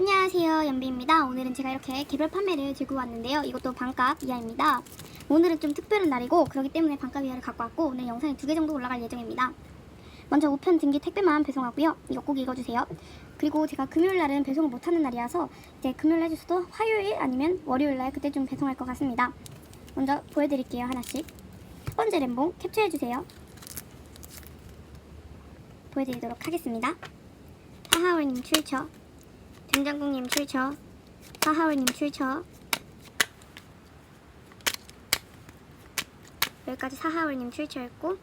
안녕하세요 연비입니다. 오늘은 제가 이렇게 개별 판매를 들고 왔는데요. 이것도 반값 이하입니다. 오늘은 좀 특별한 날이고 그렇기 때문에 반값 이하를 갖고 왔고 오늘 영상이 두 개 정도 올라갈 예정입니다. 먼저 우편 등기 택배만 배송하고요. 이거 꼭 읽어주세요. 그리고 제가 금요일 날은 배송을 못하는 날이라서 이제 금요일 해주셔도 화요일 아니면 월요일 날 그때 좀 배송할 것 같습니다. 먼저 보여드릴게요 하나씩. 첫 번째 램봉 캡처해주세요. 보여드리도록 하겠습니다. 사하월님 출처 된장국님 출처. 사하월님 출처. 여기까지 사하월님 출처였고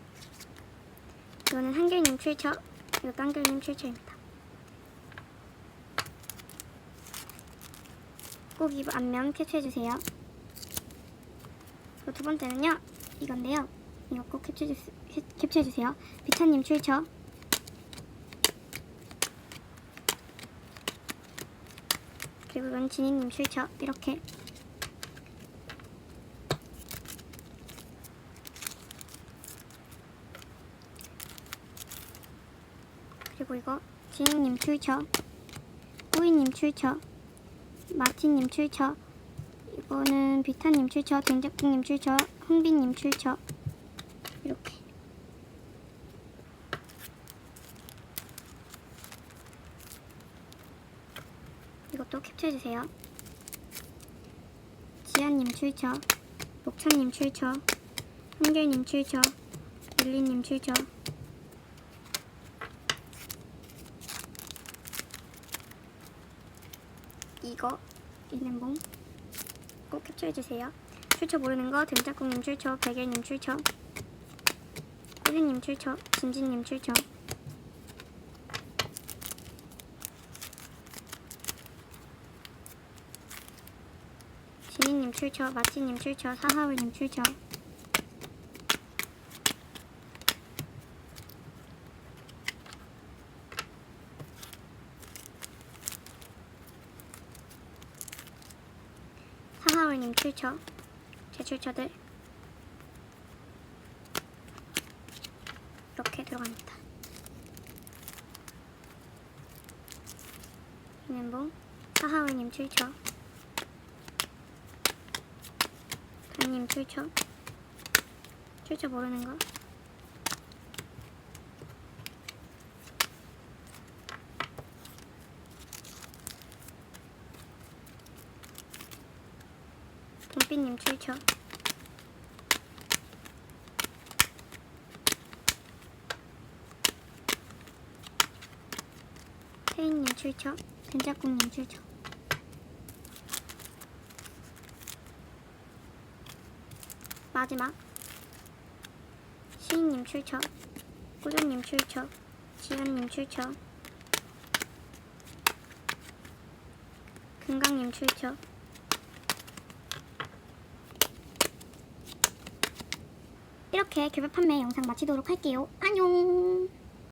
이거는 한결님 출처 이것도 한결님 출처입니다. 꼭 이 앞면 캡처해주세요. 그리고 두 번째는요 이건데요. 이거 꼭 캡처해주, 캡처해주세요. 비타님 출처 이건 진이님 출처 이렇게. 그리고 이거 진이님 출처 꾸이님 출처 마티님 출처 이거는 비타님 출처 된장국님 출처 흥비님 출처. 이렇게 이것도 캡처해주세요. 지아님 출처, 목천님 출처, 한결님 출처, 릴리님 출처. 이거 있는 봉꼭 캡처해주세요. 출처 모르는 거 된장국님 출처, 백일님 출처, 꾸리님 출처, 진진님 출처. 지니님 출처, 마치님 출처, 사하울님 출처. 사하울님 출처, 제 출처들 이렇게 들어갑니다. 이는봉 사하울님 출처. 단님 출처? 출처 모르는 거? 동빛님 출처? 태인님 출처? 된장국님 출처 마지막. 시인님 출처 꾸준님 출처 지연님 출처 금강님 출처. 이렇게 개별 판매 영상 마치도록 할게요. 안녕